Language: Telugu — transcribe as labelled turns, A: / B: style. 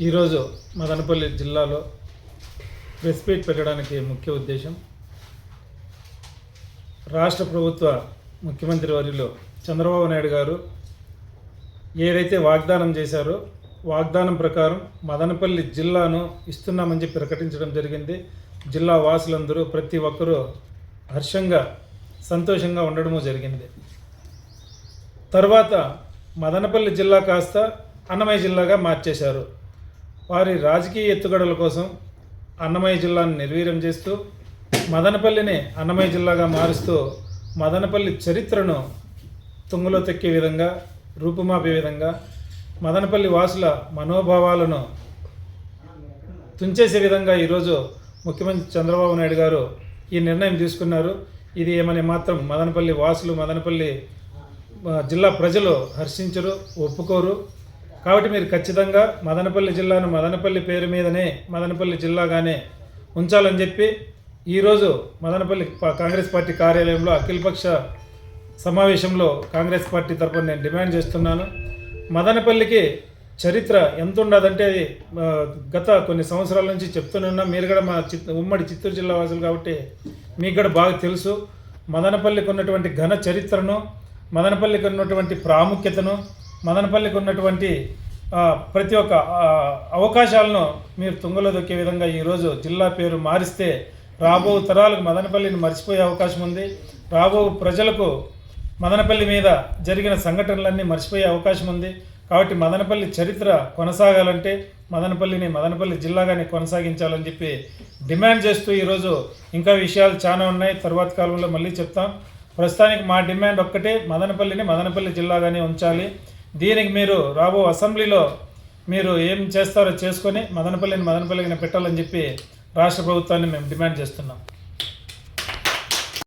A: ఈరోజు మదనపల్లి జిల్లాలో ప్రెస్ మీట్ పెట్టడానికి ముఖ్య ఉద్దేశం రాష్ట్ర ప్రభుత్వ ముఖ్యమంత్రి వర్యులు చంద్రబాబు నాయుడు గారు ఏదైతే వాగ్దానం చేశారో వాగ్దానం ప్రకారం మదనపల్లి జిల్లాను ఇస్తున్నామని చెప్పి ప్రకటించడం జరిగింది. జిల్లా వాసులందరూ ప్రతి ఒక్కరూ హర్షంగా సంతోషంగా ఉండడము జరిగింది. తర్వాత మదనపల్లి జిల్లా కాస్త అన్నమయ్య జిల్లాగా మార్చేశారు. వారి రాజకీయ ఎత్తుగడల కోసం అన్నమయ్య జిల్లాను నిర్వీర్యం చేస్తూ మదనపల్లిని అన్నమయ్య జిల్లాగా మారుస్తూ మదనపల్లి చరిత్రను తుంగులో తొక్కే విధంగా రూపుమాపే విధంగా మదనపల్లి వాసుల మనోభావాలను తుంచేసే విధంగా ఈరోజు ముఖ్యమంత్రి చంద్రబాబు నాయుడు గారు ఈ నిర్ణయం తీసుకున్నారు. ఇది ఏమని మాత్రం మదనపల్లి వాసులు మదనపల్లి జిల్లా ప్రజలు హర్షించరు ఒప్పుకోరు. కాబట్టి మీరు ఖచ్చితంగా మదనపల్లి జిల్లాను మదనపల్లి పేరు మీదనే మదనపల్లి జిల్లాగానే ఉంచాలని చెప్పి ఈరోజు మదనపల్లి కాంగ్రెస్ పార్టీ కార్యాలయంలో అఖిలపక్ష సమావేశంలో కాంగ్రెస్ పార్టీ తరఫున నేను డిమాండ్ చేస్తున్నాను. మదనపల్లికి చరిత్ర ఎంత ఉండదంటే అది గత కొన్ని సంవత్సరాల నుంచి చెప్తూనే మీరు కూడా మా చిత్ ఉమ్మడి చిత్తూరు జిల్లా వాసులు కాబట్టి మీకు కూడా బాగా తెలుసు. మదనపల్లికి ఉన్నటువంటి ఘన చరిత్రను మదనపల్లికి ఉన్నటువంటి ప్రాముఖ్యతను మదనపల్లికి ఉన్నటువంటి ప్రతి ఒక్క అవకాశాలను మీరు తుంగలో దొక్కే విధంగా ఈరోజు జిల్లా పేరు మారిస్తే రాబో తరాలకు మదనపల్లిని మర్చిపోయే అవకాశం ఉంది. రాబో ప్రజలకు మదనపల్లి మీద జరిగిన సంఘటనలన్నీ మర్చిపోయే అవకాశం ఉంది. కాబట్టి మదనపల్లి చరిత్ర కొనసాగాలంటే మదనపల్లిని మదనపల్లి జిల్లాగానే కొనసాగించాలని చెప్పి డిమాండ్ చేస్తూ ఈరోజు ఇంకా విషయాలు చాలా ఉన్నాయి. తర్వాత కాలంలో మళ్ళీ చెప్తాం. ప్రస్తుతానికి మా డిమాండ్ ఒక్కటే మదనపల్లిని మదనపల్లి జిల్లాగానే ఉంచాలి. దీనికి మీరు రాబో అసెంబ్లీలో మీరు ఏం చేస్తారో చేసుకొని మదనపల్లిని మదనపల్లిని పెట్టాలని చెప్పి రాష్ట్ర ప్రభుత్వాన్ని మేము డిమాండ్ చేస్తున్నాం.